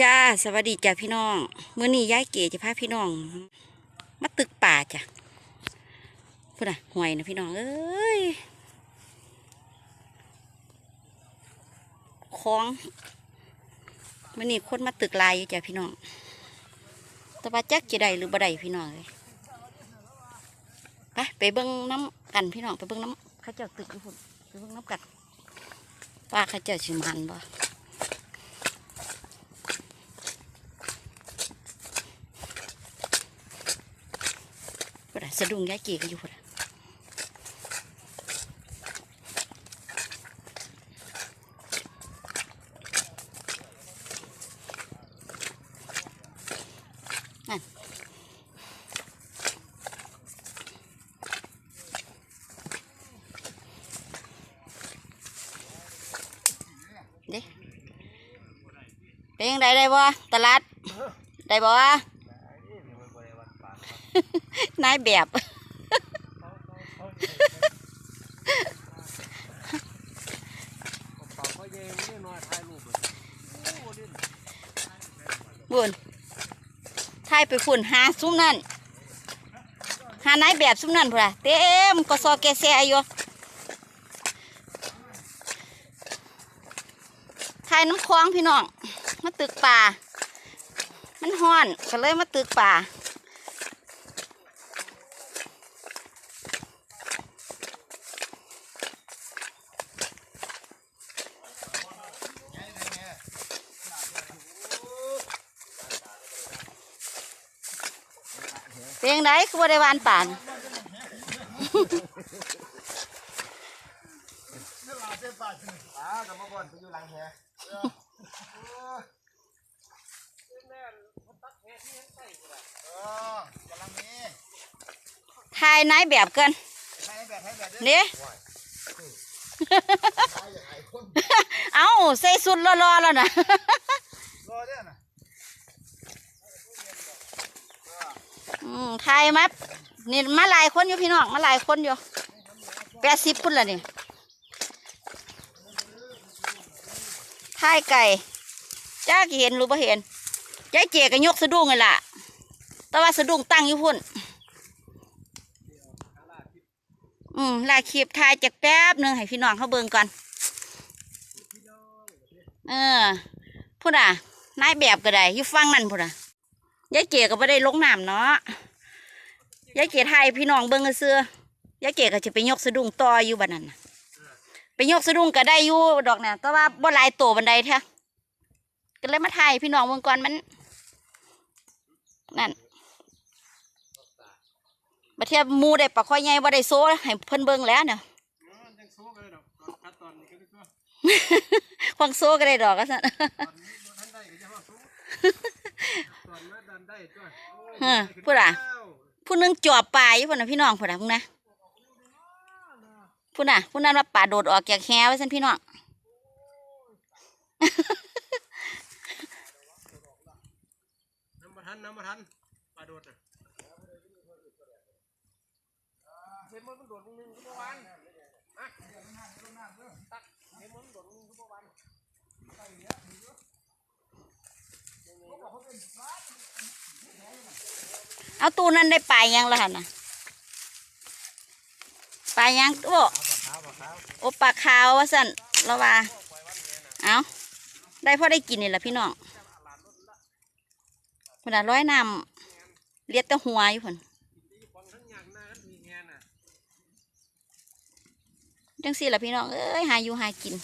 จ้าสวัสดีจ้าพี่น้องเมื้อนี้ย้ายเก๋จะพาพี่น้อง มาตึกป่าจ้ะพูดอะห่วยนะพี่น้องเอ้ยคลองเมื้อนี้คนมาตึกลายอยู่จ้ะพี่น้องแต่ว่าจักจะได้หรือบ่ได้พี่น้องเลยไปไปเบิ่งน้ำกันพี่น้องไปเบิ่งน้ำข้าเจ้าตึกอยู่พุ่นไปเบิ่งน้ำกันว่าข้าเจ้าชิมันบ่ พุ่นน่ะสะดุ้งย้ายเกีกันอยู่พุ่นน่ะนั่นเด้เป็นยังไงได้บ่ตลาดได้บ่ นายแบบ บุญถ่ายไปฝุ่นหาซุ้มนั่น หานายแบบซุ้มนั่นพุ่นน่ะเต็มก็ซอแกแซอยู่ถ่ายน้ำคลองพี่น้อง มาตึกป่า มันห้อนก็เลยมาตึกป่า เป็นยังไงคือบ่ได้วานป่านไหลังแหเออกำลังนี้ถ่ายนายแบบเกินเนี่ยอางไรคนเอ้าใส่สุดรอๆแล้วนะรอเด้อนะ อืมถ่ายมานี่มาหลายคนอยู่พี่น้องมาหลายคนอยู่แปดสิบพุ่นละนี่ถ่ายไก่จ้ากี่เห็นรู้ป่เห็นยายเจก็ยกสะดุ้งเลยล่ะ แต่ว่าสะดุ้งตั้งอยู่พุ่น อืมลาคลิปถ่ายจากแป๊บหนึ่งให้พี่น้องเขาเบิ่งก่อน เออพุ่นอะนายแบบก็ได้อยู่ฟังนั่นพุ่นอะ ยายเก๋ก็ไม่ได้ลงน้ำเนาะยายเก๋ไทยพี่น้องเบิ่งเสื้อยายเก๋ก็จะไปยกสะดุ้งต่ออยู่บัดนั้นน่ะไปยกสะดุ้งก็ได้อยู่ดอกเนี่ยแต่ว่าบ่ลายโตบันไดแท้ก็เลยมาถ่ายพี่น้องเบิ่งก่อนมันนั่นบัดเทียบมูได้ปลาข้อยใหญ่บ่ได้โซ่ให้เพิ่นเบิ่งแล้วเนี่ยควควงโซ่ก็ได้ดอกก็สั่น เออพูดอะผู้นึงจอบปลาอยู่พุ่นน่ะพี่น้องพุ่นน่ะพุ่นนะพุ่นน่ะพุ่นนั้นว่าป่าโดดออกจากแฮไว้ซั่นพี่น้องน้ำมาทันน้ำมาทันปลาโดดอะเซมมันโดดนึงก็ประวันมาตักเซมมันโดดนึงก็ประวัน เอาตู้นั้นได้ปลายังละหั่นน่ะปลายังโอ้โอปลาขาวว่าสั่นละว่าเอาได้พอได้กินนี่แหละพี่น้องเวลาร้อยน้ำเลียดแต่หัวอยู่คนจังสี่ละพี่น้องเอ้ยหาอยู่หากิน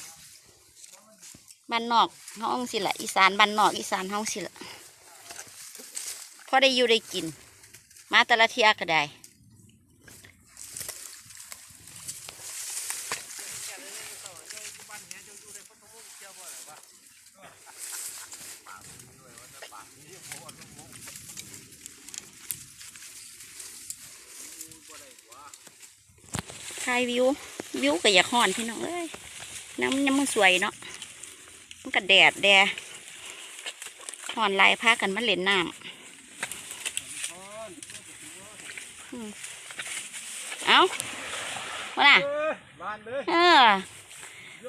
บ้านนอกเฮาจังสิละอีสานบ้านนอกอีสานเฮาสิละพอได้อยู่ได้กิน มาแต่ละเทียก็ได้ถ่ายวิว วิวก็อยากห่อนพี่น้องเอ้ยน้ำน้ำมันสวยเนาะมันก็แดดแดดห่อนลายพากันมาเล่นน้ำอืม เอาว่าน่ะบานเลยเออ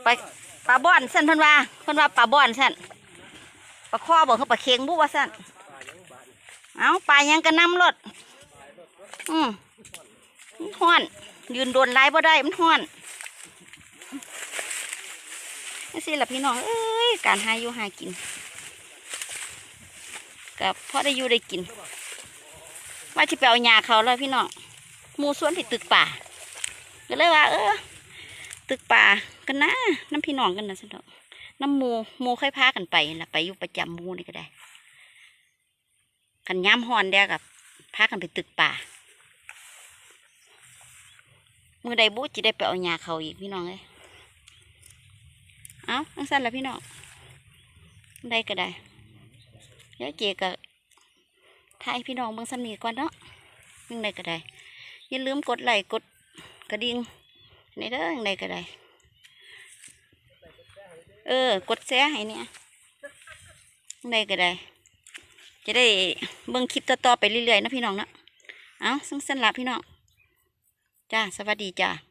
ไปปลาบ่อนสั่นเพิ่นว่าเพิ่นว่าปลาบ่อนสั่นปลาคอบอกเขาปลาเค็งบุว่าสั่นเอาปลายังกันนำรถอืมมันห้อน ยืนโดนไล่บ่ได้มันห้อนนี่สิล่ะพี่น้องเอ้ยการหาอยู่หากินกับพ่อได้อยู่ได้กิน ว่าที่ไปเอาหญ้าเขาแล้วพี่น้องมูสวนที่ตึกป่าก็เลยว่า เออ ตึกป่ากันนะน้ำพี่น้องกันนะสิดอกน้ำมูมูค่อยพากันไปละไปอยู่ประจำมูนี่ก็ได้กันย้ำฮอนเดียกับพากันไปตึกป่ามือใดบุจะได้ไปเอาหญ้าเขาอีกพี่น้องเลยเอาทั้งสั้นละพี่น้องได้ก็ได้เดี๋ยวเจกั บทายพี่น้องเบิ่งสำนีก่อนเนาะยังไดก็ได้ อย่าลืมกดไลค์กดกระดิ่งในเด้อยังไดก็ได้ เออ กดแชร์ให้เนี่ยยังไดก็ได้ จะได้เบิ่งคลิปต่อๆไปเรื่อยๆนะพี่น้องเนาะ เอาซึ่งสั้นละพี่น้อง จ้า สวัสดีจ้า